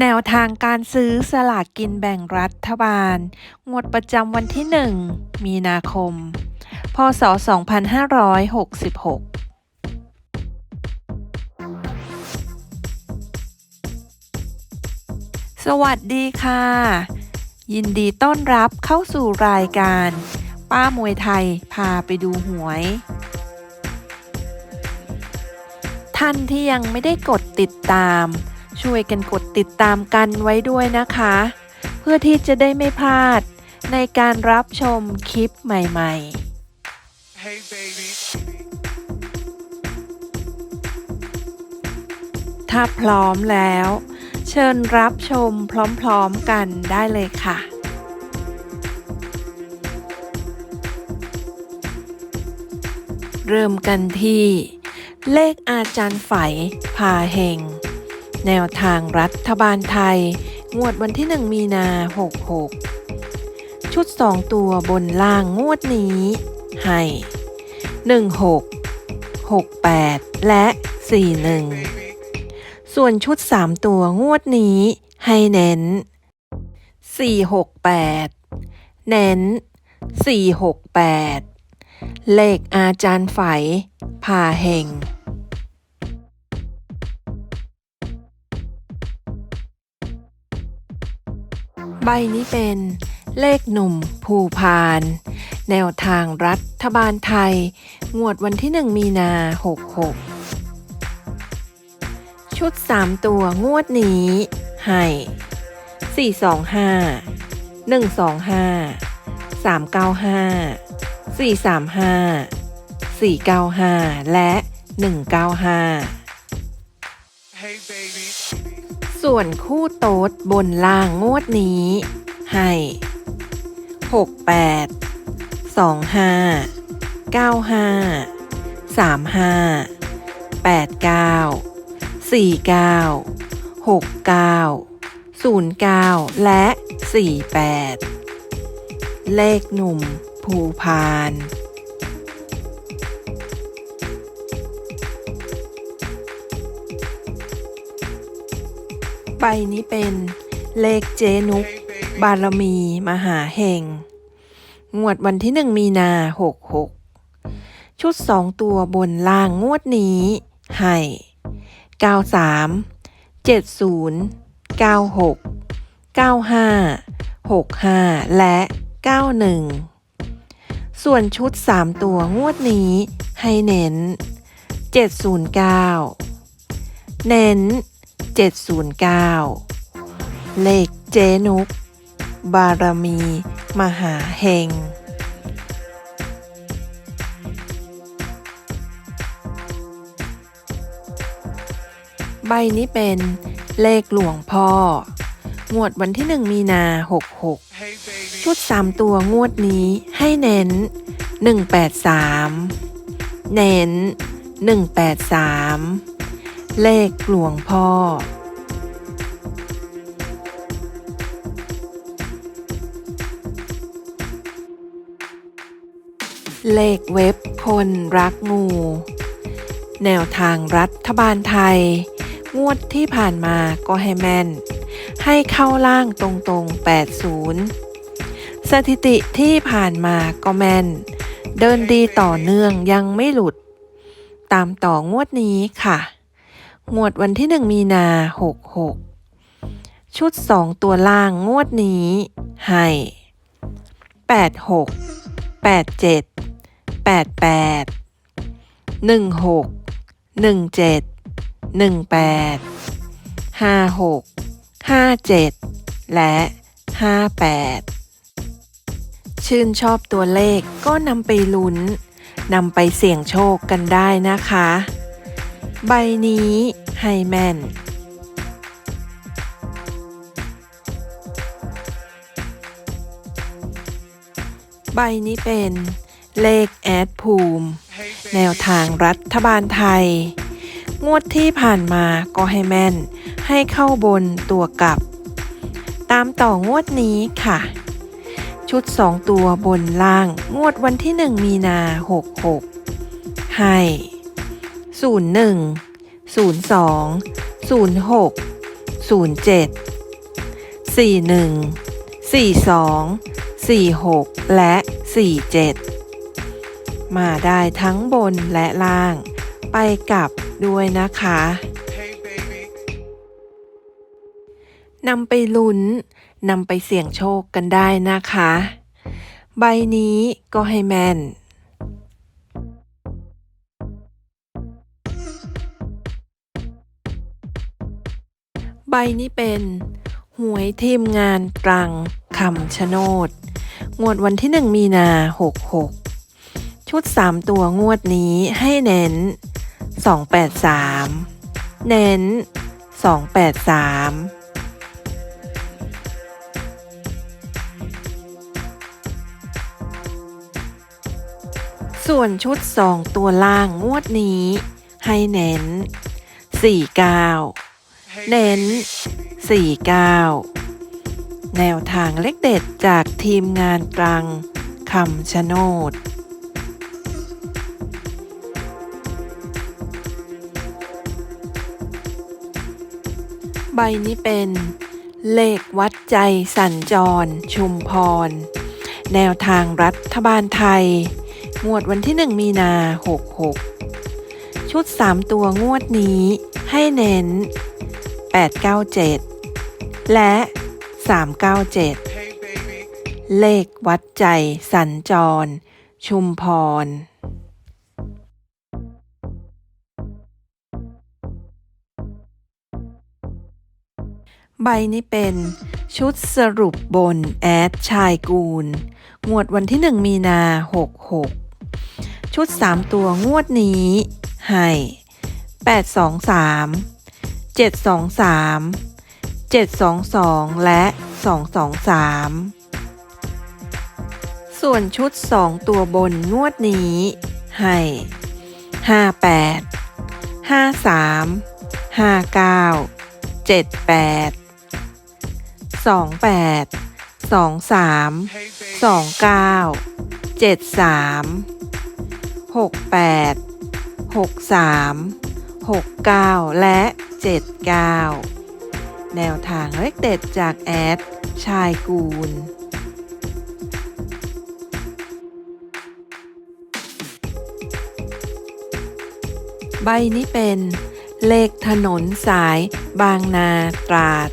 แนวทางการซื้อสลากกินแบ่งรัฐบาล งวดประจำวันที่ 1 มีนาคม พศ 2566สวัสดีค่ะ ยินดีต้อนรับเข้าสู่รายการ ป้ามวยไทยพาไปดูหวย ท่านที่ยังไม่ได้กดติดตาม ช่วยกันกดติดตามกันไว้ด้วยนะคะ เพื่อที่จะได้ไม่พลาดในการรับชมคลิปใหม่ ๆ Hey baby. ถ้าพร้อมแล้ว เชิญรับชมพร้อมๆกันได้เลยค่ะเริ่มกันที่ เลขอาจารย์ไฝพาเฮง แนวทางรัฐบาลไทย งวดวันที่ 1 มีนา 66 ชุด 2 ตัวบนล่างงวดนี้ ให้ 16 68 และ 41 ส่วนชุด 3 ตัวงวดนี้ ให้เน้น 468 เน้น 468 เลขอาจารย์ไฝพาเฮง ใบนี้เป็นเลขหนุ่มภูพาน แนวทางรัฐบาลไทย งวดวันที่ 1 มีนา 66 ชุด 3 ตัวงวดนี้ ให้ 425 125 395 435 495 และ 195 Hey baby. ส่วนคู่โต๊ดบนล่างงวดนี้ ให้ 68 25 95 35 89 49 69 09 และ 48 เลขหนุ่ม ภูพาน ใบนี้เป็นเลขเจนุก บารมี มหาเฮงงวดวันที่หนึ่งมีนาหกหกชุดสองตัวบนล่างงวดนี้ให้เก้าสามเจ็ดศูนย์เก้าหกเก้าห้าหกห้าและเก้าหนึ่งส่วนชุดสามตัวงวดนี้ให้เน้นเจ็ดศูนย์เก้าเน้น เจ็ดศูนย์เก้าเลขเจนุก บารมี มหาเฮงใบนี้เป็นเลขหลวงพ่อ งวดวันที่ 1 มีนา 66 Hey baby. ชุด 3 ตัวงวดนี้ให้เน้น 183 เน้น 183 เลขหลวงพ่อ เลขเว็บคนรักงู แนวทางรัฐบาลไทย งวดที่ผ่านมาก็ให้แม่น ให้เข้าล่างตรงๆ 80 สถิติที่ผ่านมาก็แม่น เดินดีต่อเนื่องยังไม่หลุด ตามต่องวดนี้ค่ะ งวดวันที่ 1 มีนา 66 ชุด 2 ตัวล่างงวดนี้ ให้ 86 87 88 16 17 18 56 57 และ 58 ชื่นชอบตัวเลขก็นำไปลุ้นนำไปเสี่ยงโชคกันได้นะคะ ใบนี้ให้แมน ใบนี้เป็นเลขแอดภูมิ แนวทางรัฐบาลไทย งวดที่ผ่านมาก็ให้แม่น ให้เข้าบนตัวกลับ ตามต่องวดนี้ค่ะ ชุด 2 ตัวบนล่างงวดวันที่ 1 มีนา 66 ให้ 01 02 06 07 41 42 46 และ 47 มาได้ทั้งบนและล่าง ไปกลับด้วยนะคะ Hey, นำไปลุ้นนำไปเสี่ยงโชคกันได้นะคะ ใบนี้ก็ให้แม่น ใบนี้เป็น หวยทีมงานตรังคำชะโนด งวดวันที่หนึ่งมีนาหกหกชุดสามตัวงวดนี้ให้เน้นสองแปดสามเน้นสองแปดสามส่วนชุดสองตัวล่างงวดนี้ ให้เน้นสี่ เน้น 49 แนวทางเลขเด็ดจากทีมงานตรังคำชะโนดใบนี้เป็นเลขวัดใจสัญจร ชุมพร แนวทางรัฐบาลไทย งวดวันที่ 1 มีนา 66 ชุด 3 ตัวงวดนี้ให้เน้น 897 และ 397 Hey, baby. เลขวัดใจสัญจร ชุมพรใบนี้เป็นชุดสรุปบนแอดชายกูล งวดวันที่ 1 มีนา 66 ชุด 3 ตัวงวดนี้ ให้ 823 723 722 และ 223 ส่วนชุด 2 ตัวบนงวดนี้ ให้ 58 53 59 78 28 23 29 73 68 63 69 และ 79 แนวทางเลขเด็ดจากแอด ชายกูล ใบนี้เป็นเลขถนนสายบางนาตราด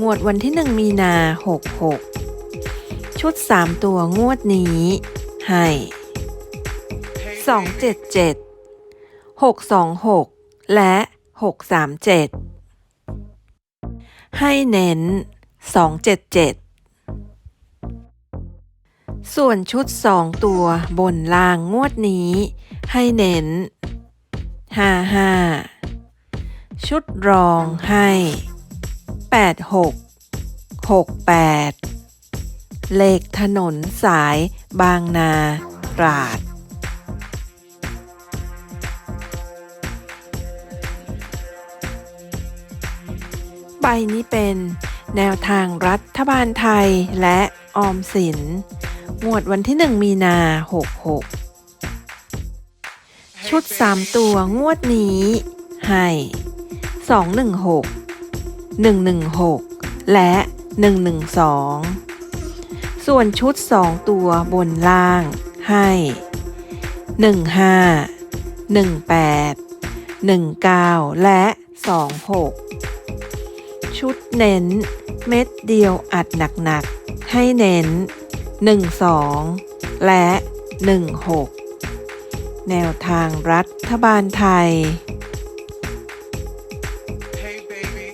งวดวันที่ 1 มีนา 66 ชุด 3 ตัวงวดนี้ ให้ Hey, สองเจ็ดเจ็ดหกสองหกและ หกสามเจ็ดให้เน้นสองเจ็ดเจ็ดส่วนชุดสองตัวบนล่างงวดนี้ ให้เน้นห้าห้าชุดรองให้แปดหกหกแปดเลขถนนสายบางนาตราด ใบนี้เป็นแนวทางรัฐบาลไทยและออมสิน งวดวันที่ 1 มีนา 66 ชุด 3 ตัวงวดนี้ ให้ 216 116 และ 112 ส่วนชุด 2 ตัวบนล่าง ให้ 15 18 19 และ 26 ชุดเน้น เม็ดเดียวอัดหนักๆ ให้เน้น 12 และ 16 แนวทางรัฐบาลไทย Hey, baby.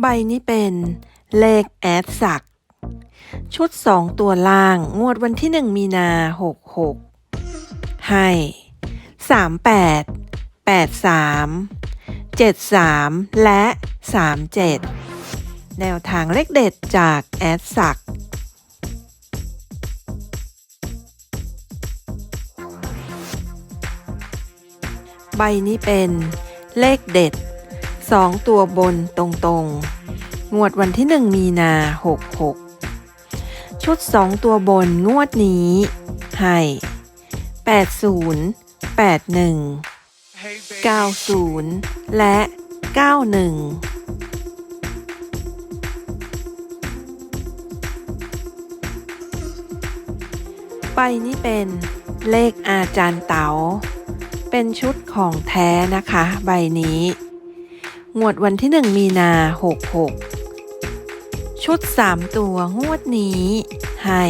ใบนี้เป็นเลขแอดสัก ชุด 2 ตัวล่างงวดวันที่ 1 มีนา 66 ให้ 38 83 73 และ 37 แนวทางเลขเด็ดจากแอดสักใบนี้เป็นเลขเด็ด 2 ตัวบนตรงๆ งวดวันที่ 1 มีนา 66 ชุด 2 ตัวบนงวดนี้ ให้ 80 81 90 และ 91ใบนี้เป็นเลขอาจารย์เต๋า เป็นชุดของแท้นะคะ ใบนี้ งวดวันที่ 1 มีนา 66 ชุด 3 ตัวงวดนี้ ให้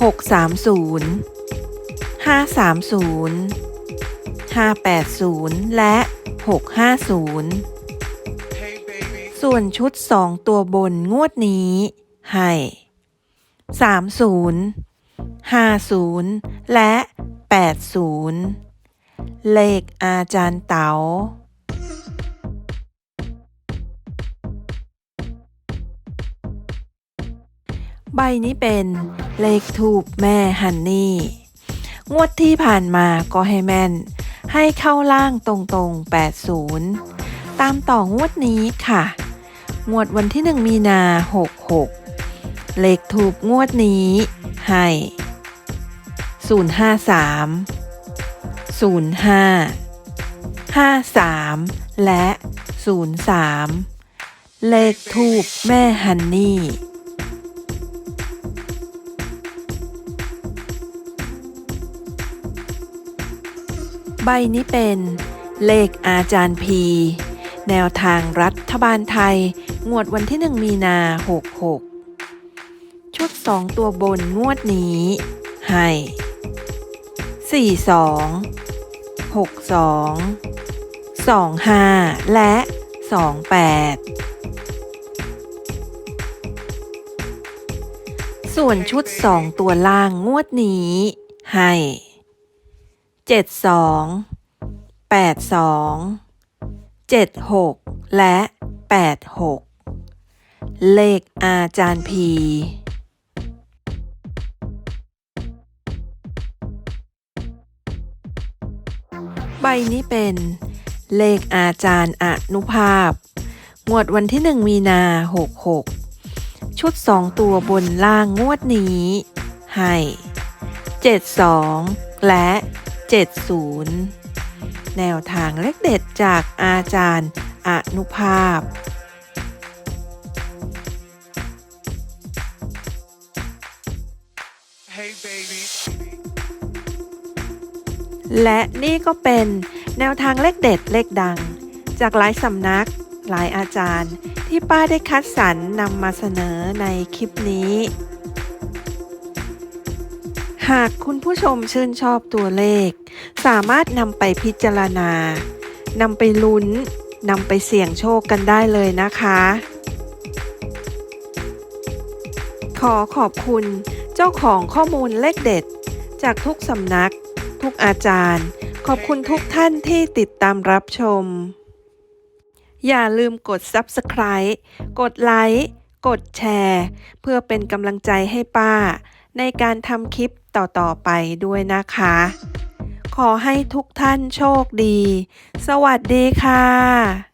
630 530 580 และ 650 Hey baby. ส่วนชุด 2 ตัวบนงวดนี้ ให้ 30 50 และ 80 เลขอาจารย์เต๋าใบนี้เป็นเลขทูบแม่ฮันนี่ งวดที่ผ่านมาก็ให้แม่น ให้เข้าล่างตรงๆ 80 ตามต่องวดนี้ค่ะ งวดวันที่ 1 มีนา 66 เลขถูกงวดนี้ให้ 053 05 53 และ 03 เลขทูบแม่ฮันนี่ ใบนี้เป็นเลขอาจารย์พี แนวทางรัฐบาลไทย งวดวันที่1มีนา 66 ชุด 2 ตัวบนงวดนี้ ให้ 42 62 25 และ 28 ส่วนชุด 2 ตัวล่างงวดนี้ ให้ เจ็ดสองแปดสองเจ็ดหกและแปดหกเลขอาจารย์พีใบนี้เป็นเลขอาจารย์อนุภาพ งวดวันที่ 1 มีนา 66 ชุด 2 ตัวบนล่างงวดนี้ ให้ 72 และ 70 แนวทางเลขเด็ดจากอาจารย์อนุภาพ Hey baby. และนี่ก็เป็นแนวทางเลขเด็ดเลขดัง จากหลายสำนักหลายอาจารย์ที่ป้าได้คัดสรรนำมาเสนอในคลิปนี้ หากคุณผู้ชมชื่นชอบตัวเลข สามารถนำไปพิจารณานำไปลุ้นนำไปเสี่ยงโชคกันได้เลยนะคะ ขอขอบคุณเจ้าของข้อมูลเลขเด็ด จากทุกสำนัก ทุกอาจารย์ ขอบคุณทุกท่านที่ติดตามรับชม อย่าลืมกด Subscribe กดไลค์กดแชร์ เพื่อเป็นกำลังใจให้ป้า ในการทำคลิปต่อๆไปด้วยนะคะ ขอให้ทุกท่านโชคดี สวัสดีค่ะ